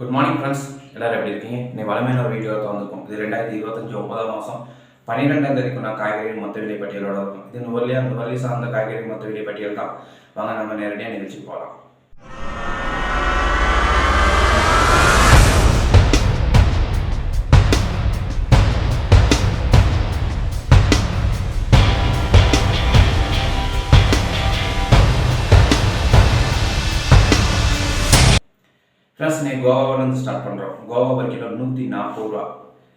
Good morning friends எல்லாரும் எப்படி இருக்கீங்க? இன்னைக்கு வளமையான ஒரு வீடியோ வந்திருக்கும் இது ரெண்டாயிரத்தி இருபத்தஞ்சு ஒன்பதாம் மாதம் பன்னிரெண்டாம் தேதிக்கு நான் காய்கறி மொத்த விலை பட்டியலோட இருக்கும். இது நுவல்லியா நுவல்லி சார்ந்த காய்கறி மொத்த விலை பட்டியல் தான். வாங்க நம்ம நேரடியாக நிகழ்ச்சி போகலாம். ஃப்ரெண்ட்ஸ் கோவாவிலேருந்து ஸ்டார்ட் பண்ணுறோம் கோவா ஒரு கிலோ நூற்றி நாற்பது ரூபா.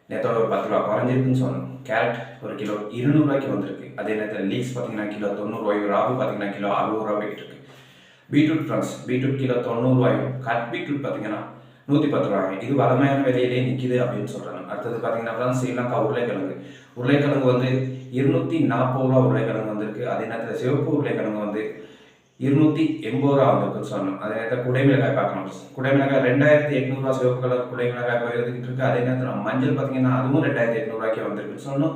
நேற்றோட ஒரு பத்து ரூபா குறைஞ்சிருக்குன்னு சொன்னோம். கேரட் ஒரு கிலோ இருநூறுவாய்க்கு வந்திருக்கு. அதே நேரத்தில் லீக்ஸ் பார்த்தீங்கன்னா கிலோ தொண்ணூறுவாயும் ராகு பார்த்தீங்கன்னா கிலோ அறுபது ரூபா போயிட்டு இருக்கு. பீட்ரூட் ஃப்ரெண்ட்ஸ் பீட்ரூட் கிலோ தொண்ணூறுவாயும் கட் பீட்ரூட் பார்த்தீங்கன்னா நூற்றி பத்து ரூபாய் இது வளமையான விலையிலே நிற்கிது அப்படின்னு சொல்கிறாங்க அடுத்தது பார்த்தீங்கன்னா ஃப்ரெண்ட்ஸ் ஸ்ரீலங்கா உருளைக்கிழங்கு. உருளைக்கிழங்கு வந்து இருநூற்றி நாற்பது ரூபா உருளைக்கிழங்கு வந்திருக்கு. அதே நேரத்தில் சிவப்பு உருளைக்கிழங்கு வந்து இருநூத்தி எண்பது ரூபா வந்திருக்குன்னு சொன்னோம் அதே நேரத்தில் குடைமிளகாய் பார்க்கணும். குடைமிளகாய் ரெண்டாயிரத்தி எட்நூறுவா சிவப்பு கலர் குடைமிளகாய் போயிருந்துட்டு இருக்கு. அதே நேரத்தில் மஞ்சள் பார்த்தீங்கன்னா அதுவும் ரெண்டாயிரத்தி எட்நூறுவாய்க்கு வந்திருக்குன்னு சொன்னோம்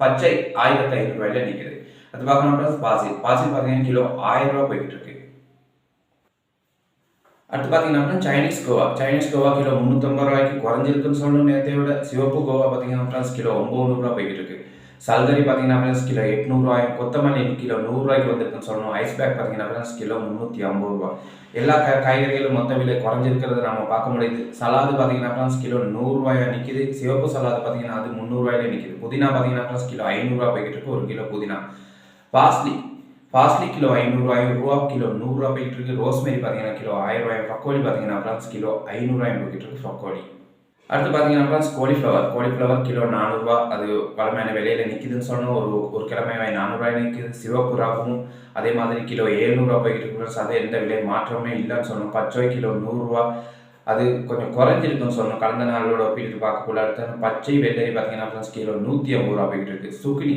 பச்சை ஆயிரத்தி ரூபாயில நிற்கிது அது பார்க்கணும் பாசி பாசி பார்த்தீங்கன்னா கிலோ ஆயிரம் ரூபா போய்கிட்டு இருக்கு. அடுத்து பார்த்தீங்கன்னா சைனீஸ் கோவா. சைனீஸ் கோவா கிலோ முந்நூற்றம்பது ரூபாய்க்கு குறைஞ்சிருக்குன்னு சொல்லணும் நேரத்தை விட சிவப்பு கோவா பார்த்தீங்கன்னா கிலோ ஒம்பது நூறுரூவா போய்கிட்டு இருக்கு. சல்கரி பார்த்தீங்கன்னா ஃப்ரெண்ட்ஸ் கிலோ எட்நூறுவாயும் கொத்தமல்லி கிலோ நூறுரூவாய்க்கு வந்திருக்குன்னு சொல்லணும். ஐஸ் பேக் பார்த்தீங்கன்னா ஃப்ரெண்ட்ஸ் கிலோ முந்நூற்றி ஐம்பது ரூபா. எல்லா க காய்கறிகளும் மொத்த விலை குறைஞ்சிருக்கிறத நம்ம பார்க்க முடியுது. சலாது பார்த்தீங்கன்னா ஃப்ரெண்ட்ஸ் கிலோ நூறுரூவாயா நிற்கிது சிவப்பு சலாது பார்த்தீங்கன்னா அது முந்நூறுரூவாயிலே நிற்கிது புதினா பார்த்தீங்கன்னா ஃப்ரெண்ட்ஸ் கிலோ ஐநூறுரூவா போய்கிட்டு இருக்கு. ஒரு கிலோ புதினா. பாஸ்லி பாஸ்லி கிலோ ஐநூறுரூவாயும் ரூபா கிலோ நூறுரூவா போய்கிட்டு இருக்கு. ரோஸ்மெரி பார்த்தீங்கன்னா கிலோ ஆயிரம் ரூபாயும் பக்கோலி பார்த்தீங்கன்னா ஃப்ரெண்ட்ஸ் கிலோ ஐநூறுரூவாயும் போய்கிட்டு இருக்கு. பக்கோலி அடுத்து பார்த்தீங்கன்னா ஃப்ரெண்ட்ஸ் கோலிஃப்ளவர் கோலிஃப்ளவர் கிலோ நானூறுரூவா அது பழமையான விலையில் நிற்கிதுன்னு சொன்னோம். ஒரு ஒரு கிழமை நானூறுரூவாய் நிற்கிது சிவப்பு ராகவும் அதே மாதிரி கிலோ ஏழ்நூறுவா போய்கிட்டு இருக்கு ஃப்ரெண்ட்ஸ் அது எந்த விலை மாற்றமே இல்லைன்னு சொன்னோம். பச்சை கிலோ நூறுரூவா அது கொஞ்சம் குறைஞ்சிருக்குன்னு சொன்னோம். கடந்த நாளோட ஒப்பிட்டு பார்க்கக்குள்ள அடுத்து பச்சை வெள்ளரி பார்த்தீங்கன்னா ஃப்ரெண்ட்ஸ் கிலோ நூற்றி ஐம்பது ரூபா போய்கிட்டு இருக்கு. சுக்கினி.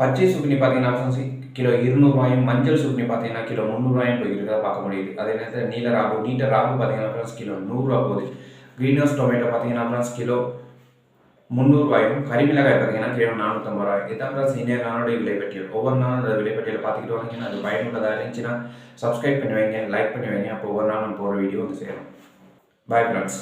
பச்சை சுக்கினி பார்த்தீங்கன்னா ஃப்ரெண்ட்ஸ் கிலோ இருநூறுவாயும் மஞ்சள் சுக்கினி பார்த்தீங்கன்னா கிலோ முந்நூறுவாயும் போய்கிட்டு இருக்கா பார்க்க முடியுது. அதே நேரத்தில் நீல ராபு நீட்ட ராபு பார்த்தீங்கன்னா ஃப்ரெண்ட்ஸ் கிலோ நூறுரூவா போகுது. க்ரீன் ஹவுஸ் டொமேட்டோ பார்த்தீங்கன்னா ஃப்ரெண்ட்ஸ் கிலோ முந்நூறுவாயும் கறிமிளகாய் பார்த்தீங்கன்னா கிலோ நானூற்றம்பது ரூபாய் இதான் ஃப்ரெண்ட்ஸ் இந்திய நாளோட விலைப்பட்டியல் ஒவ்வொரு நாளும் அந்த விலைப்பட்டியலை பார்த்துக்கிட்டு வந்தீங்கன்னா அது பயனுள்ளதாக இருந்துச்சுன்னா சப்ஸ்கிரைப் பண்ணி வைங்க லைக் பண்ணி வைங்க அப்போ ஒவ்வொரு நாளும் போகிற வீடியோ வந்து சேரும் பாய் ஃப்ரெண்ட்ஸ்